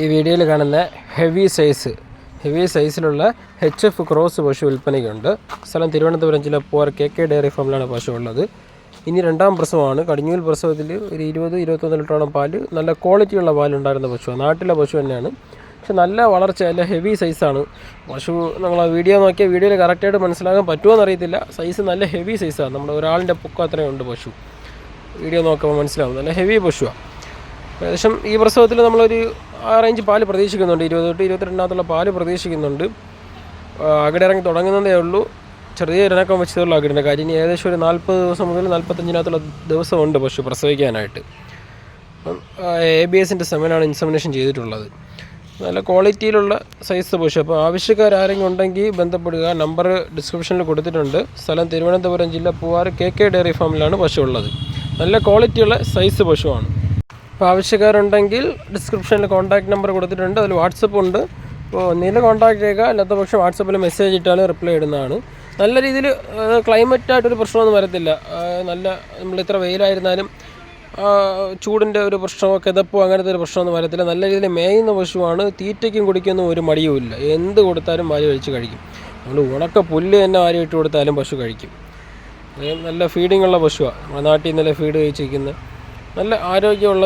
ഈ വീഡിയോയിൽ കാണുന്ന ഹെവി സൈസ് ഹെവി സൈസിലുള്ള എച്ച് എഫ് ക്രോസ് പശു വിൽപ്പനയ്ക്കുണ്ട്. സ്ഥലം തിരുവനന്തപുരം ജില്ല പൂവാർ കെ കെ ഡയറി ഫാമിലാണ് പശു ഉള്ളത്. ഇനി രണ്ടാം പ്രസവമാണ്. കടിഞ്ഞൂൽ പ്രസവത്തിൽ ഒരു ഇരുപത് ഇരുപത്തൊന്ന് ലിറ്ററോളം പാൽ നല്ല ക്വാളിറ്റിയുള്ള പാലുണ്ടായിരുന്ന പശുവാണ് നാട്ടിലെ പശു തന്നെയാണ്. പക്ഷെ നല്ല വളർച്ച അല്ല ഹെവി സൈസാണ് പശു നമ്മൾ ആ വീഡിയോ നോക്കിയാൽ വീഡിയോയിൽ കറക്റ്റായിട്ട് മനസ്സിലാക്കാൻ പറ്റുമോ എന്നറിയത്തില്ല. സൈസ് നല്ല ഹെവി സൈസാണ് നമ്മുടെ ഒരാളിന്റെ പൊക്കം അത്രയും ഉണ്ട് പശു. വീഡിയോ നോക്കുമ്പോൾ മനസ്സിലാവും. നല്ല ഹെവി പശുവാണ് ഏകദേശം ഈ പ്രസവത്തിൽ നമ്മളൊരു ആ റേഞ്ച് പാൽ പ്രതീക്ഷിക്കുന്നുണ്ട്. ഇരുപത് തൊട്ട് ഇരുപത്തിരണ്ടിനകത്തുള്ള പാൽ പ്രതീക്ഷിക്കുന്നുണ്ട്. അകിട് ഇറങ്ങി തുടങ്ങുന്നതേ ഉള്ളൂ. ചെറിയൊരു വെച്ചതേ വെച്ചതുള്ള അകിടിന്റെ കാര്യം ഇനി ഏകദേശം ഒരു നാൽപ്പത് ദിവസം മുതൽ നാൽപ്പത്തഞ്ചിനകത്തുള്ള ദിവസമുണ്ട് പശു പ്രസവിക്കാനായിട്ട്. എ ബി എസിന്റെ സെമനാണ് ഇൻസമിനേഷൻ ചെയ്തിട്ടുള്ളത്. നല്ല ക്വാളിറ്റിയിലുള്ള സൈസ് പശു. അപ്പോൾ ആവശ്യക്കാരെങ്കിലും ഉണ്ടെങ്കിൽ ബന്ധപ്പെടുക. നമ്പർ ഡിസ്ക്രിപ്ഷനിൽ കൊടുത്തിട്ടുണ്ട്. സ്ഥലം തിരുവനന്തപുരം ജില്ല പൂവാർ കെ കെ ഡയറി ഫാമിലാണ് പശു ഉള്ളത്. നല്ല ക്വാളിറ്റിയുള്ള സൈസ് പശുവാണ്. അപ്പോൾ ആവശ്യക്കാരുണ്ടെങ്കിൽ ഡിസ്ക്രിപ്ഷനിൽ കോൺടാക്ട് നമ്പർ കൊടുത്തിട്ടുണ്ട്. അതിൽ വാട്സപ്പ് ഉണ്ട്. അപ്പോൾ ഒന്നിൽ കോൺടാക്ട് ചെയ്യുക അല്ലാത്ത പക്ഷം വാട്സപ്പിൽ മെസ്സേജ് ഇട്ടാൽ റിപ്ലൈ ഇടുന്നതാണ്. നല്ല രീതിയിൽ ക്ലൈമറ്റായിട്ടൊരു പ്രശ്നമൊന്നും വരത്തില്ല. നല്ല നമ്മൾ ഇത്ര വെയിലായിരുന്നാലും ചൂടിന്റെ ഒരു പ്രശ്നമോ കിതപ്പോ അങ്ങനത്തെ ഒരു പ്രശ്നമൊന്നും വരത്തില്ല. നല്ല രീതിയിൽ മേയുന്ന പശുവാണ് തീറ്റയ്ക്കും കുടിക്കുന്ന ഒരു മടിയുമില്ല എന്ത് കൊടുത്താലും വാരി കഴിച്ച് കഴിക്കും. നമ്മൾ ഉണക്ക പുല്ല് തന്നെ വാരി ഇട്ട് കൊടുത്താലും പശു കഴിക്കും. നല്ല ഫീഡിങ്ങുള്ള പശുവാണ് നമ്മുടെ നാട്ടിൽ നിന്നല്ലേ ഫീഡ് കഴിച്ചിരിക്കുന്നത് നല്ല ആരോഗ്യമുള്ള